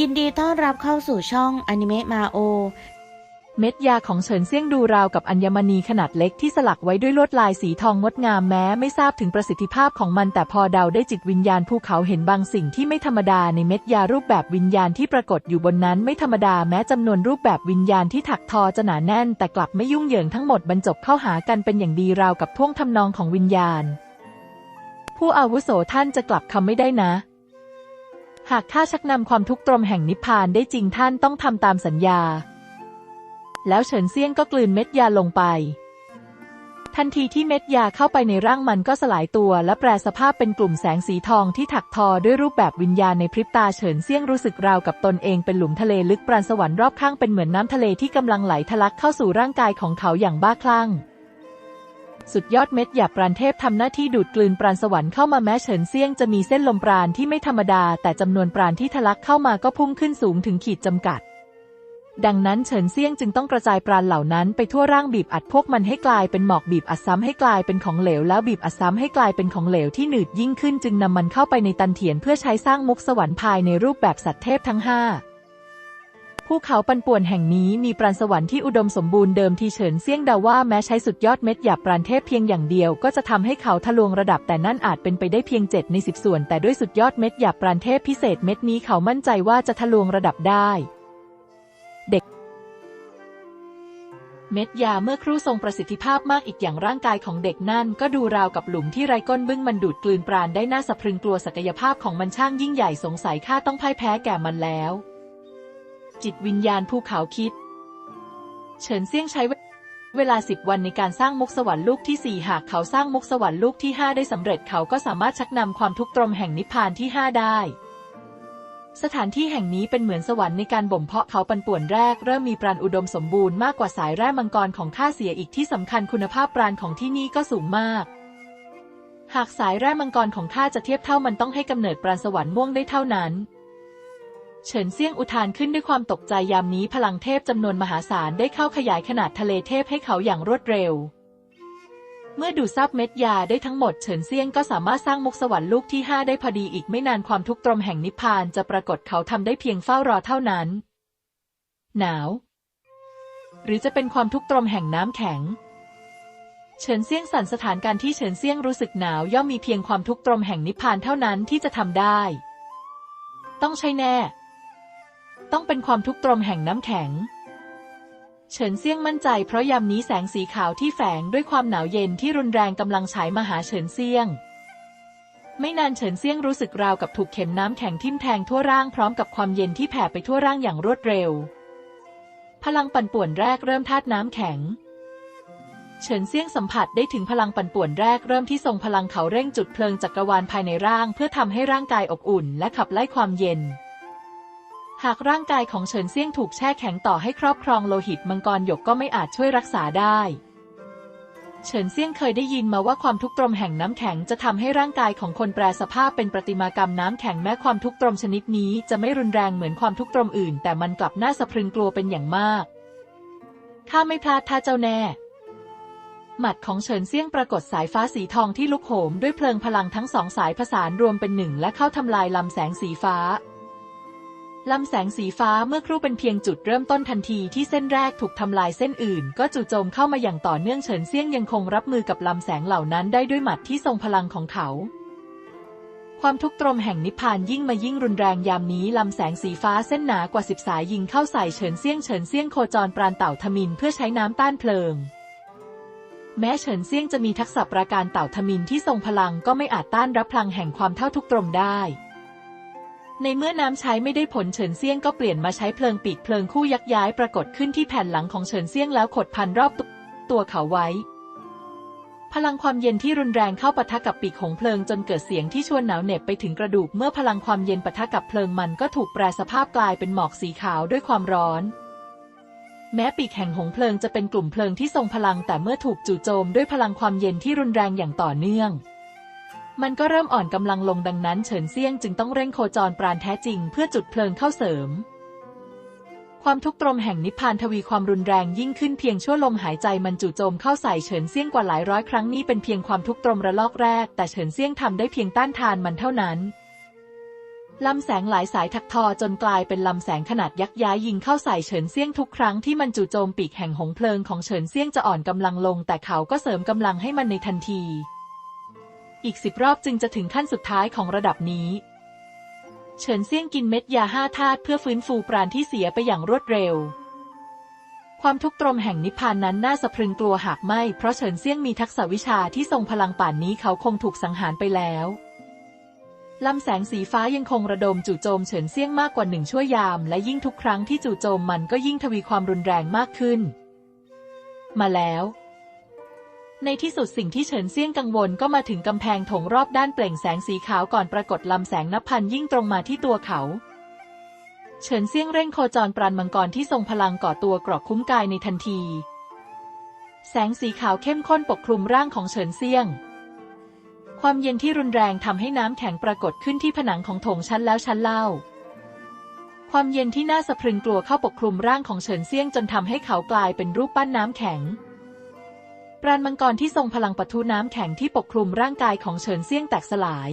ยินดีต้อนรับเข้าสู่ช่องอนิเมะมาโอ เม็ดยาของเฉินเซี่ยงดูราวกับอัญมณีขนาดเล็กที่สลักไว้ด้วยลวดลายสีทองงดงามแม้ไม่ทราบถึงประสิทธิภาพของมัน แต่พอเดาได้จิตวิญญาณภูเขาเห็นบางสิ่งที่ไม่ธรรมดาในเม็ดยารูปแบบวิญญาณที่ปรากฏอยู่บนนั้นไม่ธรรมดาแม้จำนวนรูปแบบวิญญาณที่ถักทอจะหนาแน่น แต่กลับไม่ยุ่งเหยิงทั้งหมดบรรจบเข้าหากันเป็นอย่างดีราวกับท่วงทำนองของวิญญาณ ผู้อาวุโสท่านจะกลับคำไม่ได้นะ หากข้าชักนำความทุกข์ตรมแห่งนิพพานได้จริงท่านต้องทำตามสัญญา แล้วเฉินเซียงก็กลืนเม็ดยาลงไป ทันทีที่เม็ดยาเข้าไปในร่างมันก็สลายตัว และแปรสภาพเป็นกลุ่มแสงสีทองที่ถักทอด้วยรูปแบบวิญญาณในพริบตาเฉินเซียงรู้สึกราวกับตนเองเป็นหลุมทะเลลึกปราณสวรรค์รอบข้างเป็นเหมือนน้ำทะเลที่กำลังไหลทะลักเข้าสู่ร่างกายของเขาอย่างบ้าคลั่ง สุดยอดเม็ดหยาบปราณเทพทำหน้าที่ดูดกลืนปราณสวรรค์เข้ามาแม้เฉินเซี่ยงจะมีเส้นลมปราณที่ไม่ธรรมดา แต่จำนวนปราณที่ทะลักเข้ามาก็พุ่งขึ้นสูงถึงขีดจำกัด ดังนั้นเฉินเซี่ยงจึงต้องกระจายปราณเหล่านั้นไปทั่วร่างบีบอัดพวกมันให้กลายเป็นหมอกบีบอัดซ้ำให้กลายเป็นของเหลวแล้วบีบอัดซ้ำให้กลายเป็นของเหลวที่หนืดยิ่งขึ้นจึงนำมันเข้าไปในตันเถียนเพื่อใช้สร้างมุกสวรรค์ภายในรูปแบบสัตว์เทพทั้งห้า ภูเขาปันป่วนแห่งนี้มีปราณสวรรค์ที่อุดมสมบูรณ์เดิมทีเฉินเซี่ยงดาว่าแม้ใช้สุดยอดเม็ดหยาบปราณเทพเพียงอย่างเดียวก็จะทำให้เขาทะลวงระดับแต่นั่นอาจเป็นไปได้เพียง 7 ใน 10 ส่วน แต่ด้วยสุดยอดเม็ดหยาบปราณเทพพิเศษเม็ดนี้เขามั่นใจว่าจะทะลวงระดับได้ เด็ก เม็ดยาเมื่อครู่ทรงประสิทธิภาพมากอีกอย่างร่างกายของเด็กนั่นก็ดูราวกับหลุมที่ไรก้นบึ้งมันดูดกลืนปราณได้น่าสะพรึงกลัวศักยภาพของมันช่างยิ่งใหญ่สงสัยข้าต้องพ่ายแพ้แก่มันแล้ว จิตวิญญาณภูเขาคิด เฉินเซี่ยงใช้เวลาสิบวันในการสร้างมุกสวรรค์ลูกที่สี่หากเขาสร้างมุกสวรรค์ลูกที่ห้าได้สำเร็จเขาก็สามารถชักนำความทุกข์ตรมแห่งนิพพานที่ห้าได้ สถานที่แห่งนี้เป็นเหมือนสวรรค์ในการบ่มเพาะเขาปันป่วนแรก เริ่มมีปราณอุดมสมบูรณ์มากกว่าสายแร่มังกรของข้าเสียอีกที่สำคัญคุณภาพปราณของที่นี่ก็สูงมาก หากสายแร่มังกรของข้าจะเทียบเท่ามันต้องให้กำเนิดปราณสวรรค์ม่วงได้เท่านั้น เฉินเซี่ยงอุทานขึ้นด้วยความตกใจยามนี้พลังเทพจำนวนมหาศาลได้เข้าขยายขนาดทะเลเทพให้เขาอย่างรวดเร็ว เมื่อดูดซับเม็ดยาได้ทั้งหมดเฉินเซี่ยงก็สามารถสร้างมุกสวรรค์ลูกที่ห้าได้พอดีอีกไม่นานความทุกข์ตรมแห่งนิพพานจะปรากฏเขาทำได้เพียงเฝ้ารอเท่านั้น หนาว หรือจะเป็นความทุกข์ตรมแห่งน้ำแข็งเฉินเซี่ยงสั่นสถานการณ์ที่เฉินเซี่ยงรู้สึกหนาวย่อมมีเพียงความทุกข์ตรมแห่งนิพพานเท่านั้นที่จะทำได้ ต้องใช่แน่ ต้องเป็นความทุกข์ตรมแห่งน้ำแข็ง เฉินเซี่ยงมั่นใจเพราะยามนี้แสงสีขาวที่แฝงด้วยความหนาวเย็นที่รุนแรงกำลังฉายมาหาเฉินเซี่ยง ไม่นานเฉินเซี่ยงรู้สึกราวกับถูกเข็มน้ำแข็งทิ่มแทงทั่วร่างพร้อมกับความเย็นที่แผ่ไปทั่วร่างอย่างรวดเร็ว พลังปั่นป่วนแรกเริ่มธาตุน้ำแข็งเฉินเซี่ยงสัมผัสได้ถึงพลังปั่นป่วนแรกเริ่มที่ทรงพลังเขาเร่งจุดเพลิงจักรวาลภายในร่าง เพื่อทำให้ร่างกายอบอุ่นและขับไล่ความเย็น หากร่างกายของเฉินเซี่ยงถูกแช่แข็งต่อให้ครอบครองโลหิตมังกรหยกก็ไม่อาจช่วยรักษาได้เฉินเซี่ยงเคยได้ยินมาว่าความทุกข์ตรมแห่งน้ำแข็งจะทำให้ร่างกายของคนแปรสภาพเป็นประติมากรรมน้ำแข็งแม้ความทุกข์ตรมชนิดนี้จะไม่รุนแรงเหมือนความทุกข์ตรมอื่น แต่มันกลับน่าสะพรึงกลัวเป็นอย่างมากข้าไม่พลาดท่าเจ้าแน่ หมัดของเฉินเซี่ยงปรากฏสายฟ้าสีทองที่ลุกโหมด้วยเพลิงพลังทั้งสองสายผสานรวมเป็นหนึ่งและเข้าทำลายลำแสงสีฟ้า ลำแสงสีฟ้าเมื่อครู่เป็นเพียงจุดเริ่มต้นทันทีที่เส้นแรกถูกทำลายเส้นอื่น ก็จู่โจมเข้ามาอย่างต่อเนื่องเฉินเซียงยังคงรับมือกับลำแสงเหล่านั้นได้ด้วยหมัดที่ทรงพลังของเขา ความทุกข์ตรมแห่งนิพพานยิ่งมายิ่งรุนแรงยามนี้ลำแสงสีฟ้าเส้นหนากว่าสิบสายยิงเข้าใส่เฉินเซียงเฉินเซียงโคจรปราณเต่าทมินเพื่อใช้น้ำต้านเพลิง แม้เฉินเซียงจะมีทักษะประการเต่าทมินที่ทรงพลังก็ไม่อาจต้านรับพลังแห่งความเท่าทุกข์ตรมได้ ในเมื่อน้ำใช้ไม่ได้ผลเฉินเซียงก็เปลี่ยนมาใช้เพลิงปีกเพลิงคู่ยักย้ายปรากฏขึ้นที่แผ่นหลังของเฉินเซียงแล้วขดพันรอบตัวเขาไว้ พลังความเย็นที่รุนแรงเข้าปะทะกับปีกของเพลิงจนเกิดเสียงที่ชวนหนาวเหน็บไปถึงกระดูกเมื่อพลังความเย็นปะทะกับเพลิงมันก็ถูกแปรสภาพกลายเป็นหมอกสีขาวด้วยความร้อน แม้ปีกแห่งหงเพลิงจะเป็นกลุ่มเพลิงที่ทรงพลังแต่เมื่อถูกจู่โจมด้วยพลังความเย็นที่รุนแรงอย่างต่อเนื่อง มันก็เริ่มอ่อนกำลังลงดังนั้นเฉินเซี่ยงจึงต้องเร่งโคจรปราณแท้จริงเพื่อจุดเพลิงเข้าเสริม ความทุกข์ตรมแห่งนิพพานทวีความรุนแรงยิ่งขึ้นเพียงชั่วลมหายใจมันจู่โจมเข้าใส่เฉินเซี่ยงกว่าหลายร้อยครั้งนี้เป็นเพียงความทุกข์ตรมระลอกแรก แต่เฉินเซี่ยงทำได้เพียงต้านทานมันเท่านั้นลำแสงหลายสายถักทอจนกลายเป็นลำแสงขนาดยักษ์ย้ายยิงเข้าใส่เฉินเซี่ยงทุกครั้งที่มันจู่โจมปีกแห่งหงเพลิงของเฉินเซี่ยงจะอ่อนกำลังลง แต่เขาก็เสริมกำลังให้มันในทันที อีกสิบรอบจึงจะถึงขั้นสุดท้ายของระดับนี้ เฉินเซี่ยงกินเม็ดยาห้าธาตุเพื่อฟื้นฟูปราณที่เสียไปอย่างรวดเร็ว ความทุกข์ตรมแห่งนิพพานนั้นน่าสะพรึงกลัวหากไม่ เพราะเฉินเซี่ยงมีทักษะวิชาที่ทรงพลังป่านนี้เขาคงถูกสังหารไปแล้วลำแสงสีฟ้ายังคงระดมจู่โจมเฉินเซี่ยงมากกว่าหนึ่งชั่วยาม และยิ่งทุกครั้งที่จู่โจมมันก็ยิ่งทวีความรุนแรงมากขึ้น มาแล้ว ในที่สุดสิ่งที่เฉินเซี่ยงกังวลก็มาถึงกำแพงถงรอบด้านเปล่งแสงสีขาวก่อนปรากฏลำแสงนับพันยิ่งตรงมาที่ตัวเขา เฉินเซี่ยงเร่งโคจรปราณมังกรที่ทรงพลังก่อตัวกรอกคุ้มกายในทันที แสงสีขาวเข้มข้นปกคลุมร่างของเฉินเซี่ยง ความเย็นที่รุนแรงทำให้น้ำแข็งปรากฏขึ้นที่ผนังของถงชั้นแล้วชั้นเล่า ความเย็นที่น่าสะพรึงกลัวเข้าปกคลุมร่างของเฉินเซี่ยงจนทำให้เขากลายเป็นรูปปั้นน้ำแข็ง ปราณมังกรที่ทรงพลังปะทุน้ำแข็งที่ปกคลุมร่างกายของเฉินเซี่ยงแตกสลาย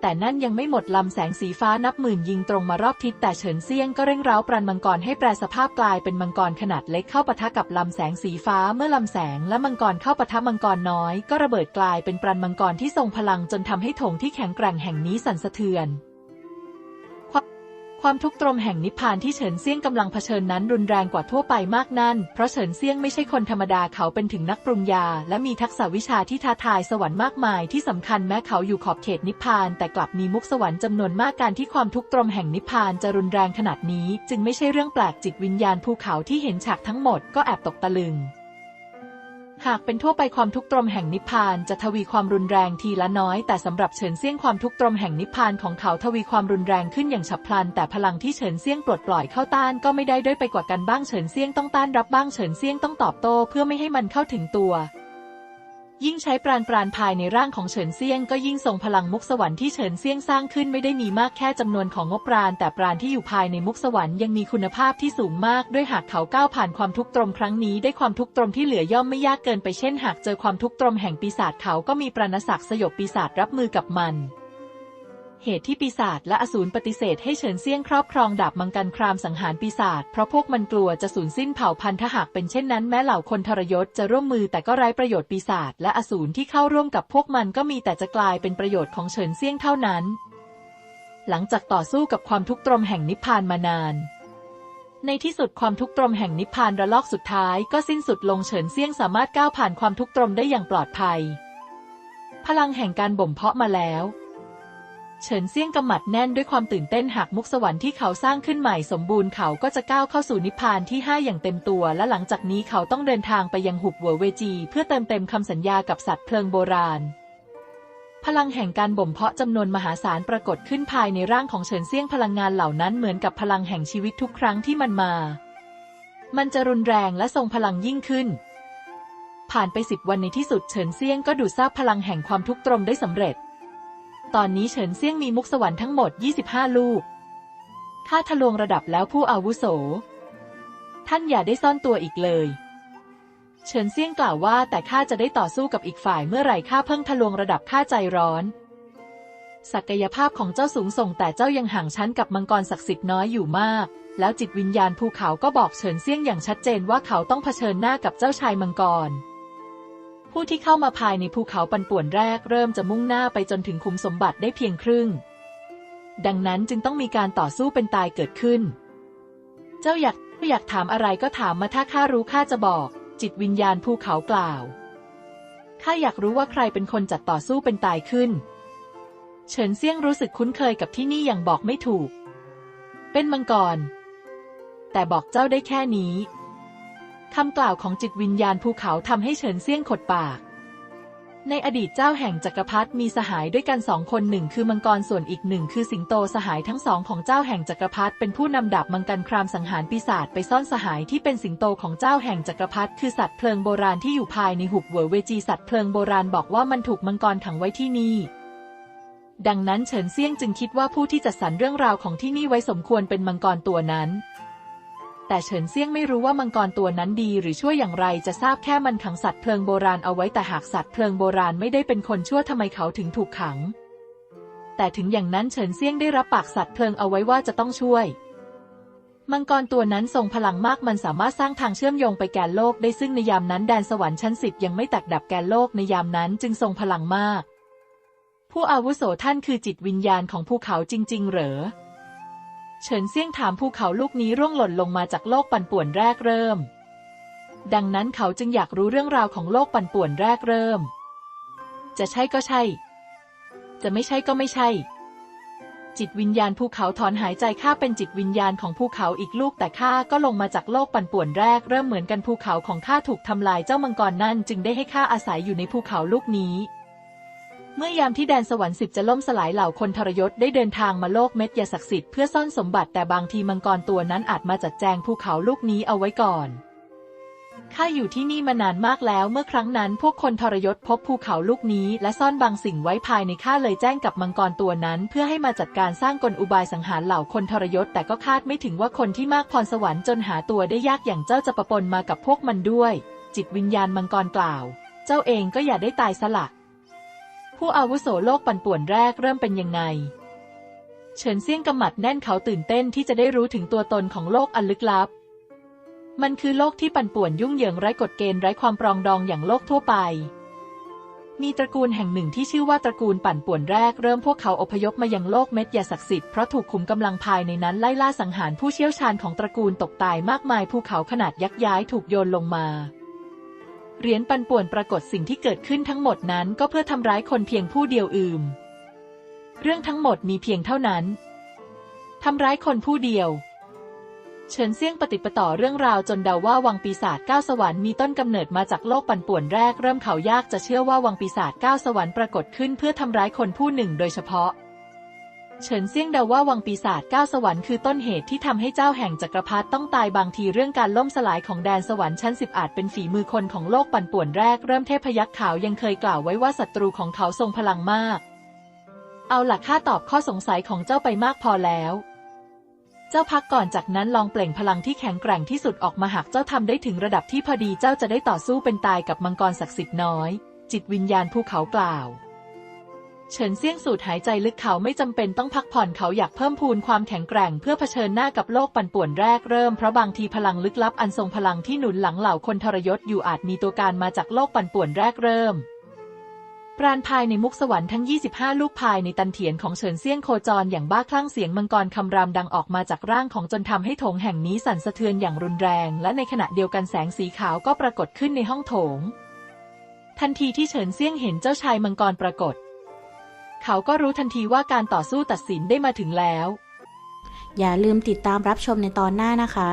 แต่นั่นยังไม่หมดลำแสงสีฟ้านับหมื่นยิงตรงมารอบทิศแต่เฉินเซี่ยงก็เร่งเร้าปราณมังกรให้แปลสภาพกลายเป็นมังกรขนาดเล็กเข้าปะทะกับลำแสงสีฟ้าเมื่อลำแสงและมังกรเข้าปะทะมังกรน้อย ก็ระเบิดกลายเป็นปราณมังกรที่ทรงพลังจนทำให้ถงที่แข็งแกร่งแห่งนี้สั่นสะเทือน ความทุกข์ตรมแห่งนิพพานที่เฉินเซียงกำลังเผชิญนั้นรุนแรงกว่าทั่วไปมากนั่น เพราะเฉินเซียงไม่ใช่คนธรรมดาเขาเป็นถึงนักปรุงยา และมีทักษะวิชาที่ท้าทายสวรรค์มากมายที่สำคัญแม้เขาอยู่ขอบเขตนิพพาน แต่กลับมีมุกสวรรค์จำนวนมากการที่ความทุกข์ตรมแห่งนิพพานจะรุนแรงขนาดนี้ จึงไม่ใช่เรื่องแปลกจิตวิญญาณภูเขาที่เห็นฉากทั้งหมดก็แอบตกตะลึง หากเป็นทั่วไปความทุกข์ตรมแห่งนิพพานจะทวีความรุนแรงทีละน้อย แต่สำหรับเฉินเซี่ยงความทุกข์ตรมแห่งนิพพานของเขาทวีความรุนแรงขึ้นอย่างฉับพลัน แต่พลังที่เฉินเซี่ยงปลดปล่อยเข้าต้านก็ไม่ได้ด้อยไปกว่ากันบ้างเฉินเซี่ยงต้องต้านรับบ้างเฉินเซี่ยงต้องตอบโต้เพื่อไม่ให้มันเข้าถึงตัว ยิ่งใช้ปราณปราณภายในร่างของเฉินเซียงก็ยิ่งทรงพลังมุกสวรรค์ที่เฉินเซียงสร้างขึ้นไม่ได้มีมากแค่จำนวนของงบปราณแต่ปราณที่อยู่ภายในมุกสวรรค์ยังมีคุณภาพที่สูงมากด้วยหากเขาก้าวผ่านความทุกข์ตรมครั้งนี้ได้ความทุกข์ตรมที่เหลือย่อมไม่ยากเกินไปเช่นหากเจอความทุกข์ตรมแห่งปีศาจเขาก็มีปราณศักดิ์สยบปีศาจรับมือกับมัน เหตุที่ปีศาจและอสูรปฏิเสธให้เฉินเซี่ยงครอบครองดาบมังกันครามสังหารปีศาจเพราะพวกมันกลัวจะสูญสิ้นเผ่าพันธุ์ถ้าหากเป็นเช่นนั้นแม้เหล่าคนทรยศจะร่วมมือแต่ก็ไร้ประโยชน์ปีศาจและอสูรที่เข้าร่วมกับพวกมันก็มีแต่จะกลายเป็นประโยชน์ของเฉินเซี่ยงเท่านั้น หลังจากต่อสู้กับความทุกข์ตรมแห่งนิพพานมานานในที่สุดความทุกข์ตรมแห่งนิพพานระลอกสุดท้ายก็สิ้นสุดลงเฉินเซี่ยงสามารถก้าวผ่านความทุกข์ตรมได้อย่างปลอดภัย พลังแห่งการบ่มเพาะมาแล้ว เฉินเซี่ยงกำหมัดแน่นด้วยความตื่นเต้นหากมุกสวรรค์ที่เขาสร้างขึ้นใหม่สมบูรณ์เขาก็จะก้าวเข้าสู่นิพพานที่ 5 อย่างเต็มตัว และหลังจากนี้เขาต้องเดินทางไปยังหุบหัวเวจี เพื่อเติมเต็มคำสัญญากับสัตว์เพลิงโบราณพลังแห่งการบ่มเพาะจำนวนมหาศาลปรากฏขึ้นภายในร่างของเฉินเซี่ยงพลังงานเหล่านั้นเหมือนกับพลังแห่งชีวิตทุกครั้งที่มันมา มันจะรุนแรงและทรงพลังยิ่งขึ้น ผ่านไปสิบวันในที่สุดเฉินเซี่ยงก็ดูดซาบพลังแห่งความทุกข์ตรมได้สำเร็จ ตอนนี้เฉินเซี่ยงมีมุกสวรรค์ทั้งหมด 25 ลูก ถ้าทะลวงระดับแล้วผู้อาวุโส ท่านอย่าได้ซ่อนตัวอีกเลย เฉินเซี่ยงกล่าวว่าแต่ข้าจะได้ต่อสู้กับอีกฝ่ายเมื่อไหร่ข้าเพิ่งทะลวงระดับข้าใจร้อน ศักยภาพของเจ้าสูงส่งแต่เจ้ายังห่างชั้นกับมังกรศักดิ์สิทธิ์น้อยอยู่มาก แล้วจิตวิญญาณภูเขาก็บอกเฉินเซี่ยงอย่างชัดเจนว่าเขาต้องเผชิญหน้ากับเจ้าชายมังกร ผู้ที่เข้ามาภายในภูเขาปันป่วนแรกเริ่มจะมุ่งหน้าไปจนถึงคุมสมบัติได้เพียงครึ่ง ดังนั้นจึงต้องมีการต่อสู้เป็นตายเกิดขึ้น เจ้าอยากอยากถามอะไรก็ถามมาถ้าข้ารู้ข้าจะบอก จิตวิญญาณภูเขากล่าวข้าอยากรู้ว่าใครเป็นคนจัดต่อสู้เป็นตายขึ้น เฉินเซี่ยงรู้สึกคุ้นเคยกับที่นี่อย่างบอกไม่ถูก เป็นมังกร แต่บอกเจ้าได้แค่นี้ คำกล่าวของจิตวิญญาณภูเขาทำให้เฉินเซี่ยงขดปาก ในอดีตเจ้าแห่งจักรพรรดิมีสหายด้วยกันสองคนหนึ่งคือมังกรส่วนอีกหนึ่งคือสิงโตสหายทั้งสองของเจ้าแห่งจักรพรรดิเป็นผู้นำดาบมังกรครามสังหารปีศาจไปซ่อนสหายที่เป็นสิงโตของเจ้าแห่งจักรพรรดิคือสัตว์เพลิงโบราณที่อยู่ภายในหุบเหวเวจีสัตว์เพลิงโบราณบอกว่ามันถูกมังกรขังไว้ที่นี่ดังนั้นเฉินเซี่ยงจึงคิดว่าผู้ที่จัดสรรเรื่องราวของที่นี่ไว้สมควรเป็นมังกรตัวนั้น แต่เฉินเซี่ยงไม่รู้ว่ามังกรตัวนั้นดีหรือชั่วอย่างไรจะทราบแค่มันขังสัตว์เพลิงโบราณเอาไว้แต่หากสัตว์เพลิงโบราณไม่ได้เป็นคนชั่วทำไมเขาถึงถูกขัง แต่ถึงอย่างนั้นเฉินเซี่ยงได้รับปากสัตว์เพลิงเอาไว้ว่าจะต้องช่วย มังกรตัวนั้นทรงพลังมากมันสามารถสร้างทางเชื่อมโยงไปแกนโลกได้ซึ่งในยามนั้นแดนสวรรค์ชั้นสิบยังไม่แตกดับแกนโลกในยามนั้นจึงทรงพลังมาก ผู้อาวุโสท่านคือจิตวิญญาณของภูเขาจริง ๆ เหรอ เฉินเซี่ยงถามภูเขาลูกนี้ร่วงหล่นลงมาจากโลกปั่นป่วนแรกเริ่ม ดังนั้นเขาจึงอยากรู้เรื่องราวของโลกปั่นป่วนแรกเริ่ม จะใช่ก็ใช่ จะไม่ใช่ก็ไม่ใช่ จิตวิญญาณภูเขาถอนหายใจข้าเป็นจิตวิญญาณของภูเขาอีกลูกแต่ข้าก็ลงมาจากโลกปั่นป่วนแรกเริ่มเหมือนกันภูเขาของข้าถูกทำลายเจ้ามังกรนั่นจึงได้ให้ข้าอาศัยอยู่ในภูเขาลูกนี้ เมื่อยามที่แดนสวรรค์สิบจะล่มสลายเหล่าคนทรยศได้เดินทางมาโลกเม็ดยาศักดิ์สิทธิ์เพื่อซ่อนสมบัติแต่บางทีมังกรตัวนั้นอาจมาจัดแจงภูเขาลูกนี้เอาไว้ก่อนข้าอยู่ที่นี่มานานมากแล้วเมื่อครั้งนั้นพวกคนทรยศพบภูเขาลูกนี้ และซ่อนบางสิ่งไว้ภายในข้าเลยแจ้งกับมังกรตัวนั้น เพื่อให้มาจัดการสร้างกลอุบายสังหารเหล่าคนทรยศ แต่ก็คาดไม่ถึงว่าคนที่มากพรสวรรค์จนหาตัวได้ยากอย่างเจ้าจะประปนมากับพวกมันด้วย จิตวิญญาณมังกรกล่าว เจ้าเองก็อย่าได้ตายสละ ผู้อาวุโสโลกปั่นป่วนแรกเริ่มเป็นยังไง เฉินเซี่ยงกำหมัดแน่นเขาตื่นเต้นที่จะได้รู้ถึงตัวตนของโลกอันลึกลับ มันคือโลกที่ปั่นป่วนยุ่งเหยิงไร้กฎเกณฑ์ไร้ความปรองดองอย่างโลกทั่วไป มีตระกูลแห่งหนึ่งที่ชื่อว่าตระกูลปั่นป่วนแรกเริ่มพวกเขาอพยพมายังโลกเม็ดยาศักดิ์สิทธิ์เพราะถูกขุมกำลังภายในนั้นไล่ล่าสังหารผู้เชี่ยวชาญของตระกูลตกตายมากมายภูเขาขนาดยักษ์ย้ายถูกโยนลงมา เหรียญปันป่วนปรากฏสิ่งที่เกิดขึ้นทั้งหมดนั้นก็เพื่อทำร้ายคนเพียงผู้เดียวอื่มเรื่องทั้งหมดมีเพียงเท่านั้น ทำร้ายคนผู้เดียว เฉินเซี่ยงปฏิปต่อเรื่องราวจนเดาว่าวังปีศาจก้าสวรรค์มีต้นกำเนิดมาจากโลกปั่นป่วนแรกเริ่มเขายากจะเชื่อว่าวังปีศาจก้าสวรรค์ปรากฏขึ้นเพื่อทำร้ายคนผู้หนึ่งโดยเฉพาะ เฉินเซี่ยงเดาว่าวังปีศาจก้าวสวรรค์คือต้นเหตุที่ทำให้เจ้าแห่งจักรพรรดิต้องตายบางทีเรื่องการล่มสลายของแดนสวรรค์ชั้นสิบอาจเป็นฝีมือคนของโลกปั่นป่วนแรกเริ่มเทพยักษ์ขาวยังเคยกล่าวไว้ว่าศัตรูของเขาทรงพลังมาก เอาหล่ะข้าตอบข้อสงสัยของเจ้าไปมากพอแล้ว เจ้าพักก่อนจากนั้นลองเปล่งพลังที่แข็งแกร่งที่สุดออกมาหากเจ้าทำได้ถึงระดับที่พอดีเจ้าจะได้ต่อสู้เป็นตายกับมังกรศักดิ์สิทธิ์น้อย จิตวิญญาณภูเขากล่าว เฉินเซี่ยงสูดหายใจลึกเขาไม่จำเป็นต้องพักผ่อนเขาอยากเพิ่มพูนความแข็งแกร่งเพื่อเผชิญหน้ากับโลกปั่นป่วนแรกเริ่มเพราะบางทีพลังลึกลับอันทรงพลังที่หนุนหลังเหล่าคนทรยศอยู่อาจมีตัวการมาจากโลกปั่นป่วนแรกเริ่มปราณภายในมุกสวรรค์ทั้ง 25 ลูกภายในตันเถียนของเฉินเซี่ยงโคจรอย่างบ้าคลั่งเสียงมังกรคำรามดังออกมาจากร่างของจนทำให้โถงแห่งนี้สั่นสะเทือนอย่างรุนแรง และในขณะเดียวกันแสงสีขาวก็ปรากฏขึ้นในห้องโถง ทันทีที่เฉินเซี่ยงเห็นเจ้าชายมังกรปรากฏ เขาก็รู้ทันทีว่าการต่อสู้ตัดสินได้มาถึงแล้ว อย่าลืมติดตามรับชมในตอนหน้านะคะ